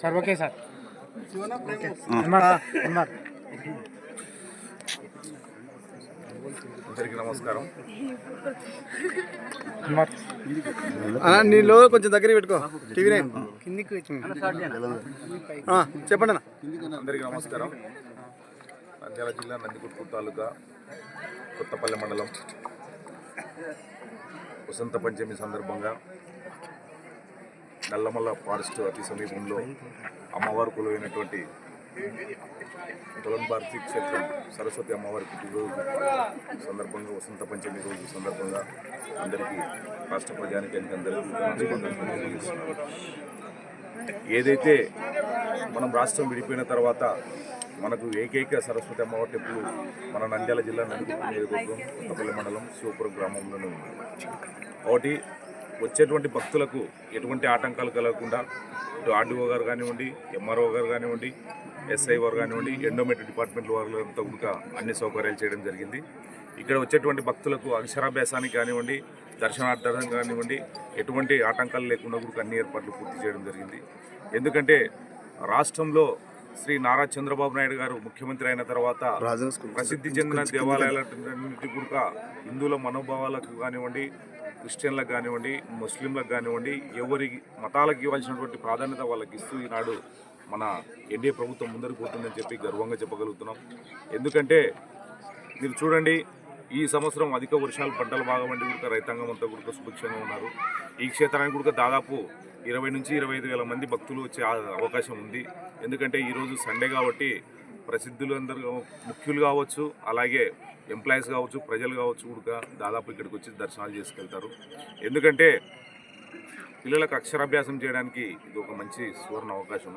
Sir okay sir. MR అందరికీ నమస్కారం. అన్న కొంచెం దగ్గర పెట్టుకో. TV nine. కిందికి చెప్పండి అన్న. అందరికీ నమస్కారం. నంద్యాల జిల్లా నందికొట్కూరు తాలూకా కొత్తపల్లి మండలం వసంత పంచమి సందర్భంగా నల్లమల్ల ఫారెస్ట్ అతి సమీపంలో అమ్మవారు కొలువైనటువంటి తులం భారతి క్షేత్రం సరస్వతి అమ్మవారి పుట్టినరోజు సందర్భంగా వసంత పంచమి రోజు సందర్భంగా అందరికీ రాష్ట్ర ప్రజానికానికి అందరికీ ఏదైతే మనం రాష్ట్రం విడిపోయిన తర్వాత మనకు ఏకైక సరస్వతి అమ్మవారి టెంపుల్ మన నంద్యాల జిల్లా నందికొట్టు నియోజకవర్గం కొత్తపల్లి మండలం శివపురం గ్రామంలోనే ఉంది. ఒకటి వచ్చేటువంటి భక్తులకు ఎటువంటి ఆటంకాలు కలగకుండా ఇటు ఆర్డీఓ గారు కానివ్వండి ఎంఆర్ఓ గారు కానివ్వండి ఎస్ఐ వారు కానివ్వండి ఎండోమెంట్ డిపార్ట్మెంట్ వారితో కూడా అన్ని సౌకర్యాలు చేయడం జరిగింది. ఇక్కడ వచ్చేటువంటి భక్తులకు అక్షరాభ్యాసానికి కానివ్వండి దర్శనార్థం కానివ్వండి ఎటువంటి ఆటంకాలు లేకుండా కూడా అన్ని ఏర్పాట్లు పూర్తి చేయడం జరిగింది. ఎందుకంటే రాష్ట్రంలో శ్రీ నారా చంద్రబాబు నాయుడు గారు ముఖ్యమంత్రి అయిన తర్వాత ప్రసిద్ధి చెందిన దేవాలయాలన్నిటి కూడా హిందువుల మనోభావాలకు కానివ్వండి క్రిస్టియన్లకు కానివ్వండి ముస్లింలకు కానివ్వండి ఎవరి మతాలకు ఇవ్వాల్సినటువంటి ప్రాధాన్యత వాళ్ళకి ఇస్తూ ఈనాడు మన ఎన్డీఏ ప్రభుత్వం ముందరికి పోతుందని చెప్పి గర్వంగా చెప్పగలుగుతున్నాం. ఎందుకంటే మీరు చూడండి ఈ సంవత్సరం అధిక వర్షాలు పంటలు బాగా వండి కూడా రైతాంగం అంతా కూడా సుభిక్షంగా ఉన్నారు. ఈ క్షేత్రానికి కూడా దాదాపు ఇరవై నుంచి ఇరవై ఐదు వేల మంది భక్తులు వచ్చే అవకాశం ఉంది. ఎందుకంటే ఈరోజు సండే కాబట్టి ప్రసిద్ధులు అందరూ ముఖ్యులు కావచ్చు అలాగే ఎంప్లాయీస్ కావచ్చు ప్రజలు కావచ్చు కూడా దాదాపు ఇక్కడికి వచ్చి దర్శనాలు చేసుకెళ్తారు. ఎందుకంటే పిల్లలకు అక్షరాభ్యాసం చేయడానికి ఇది ఒక మంచి సువర్ణ అవకాశం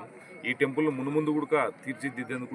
ఈ టెంపుల్ మునుముందు కూడా తీర్చిదిద్దేందుకు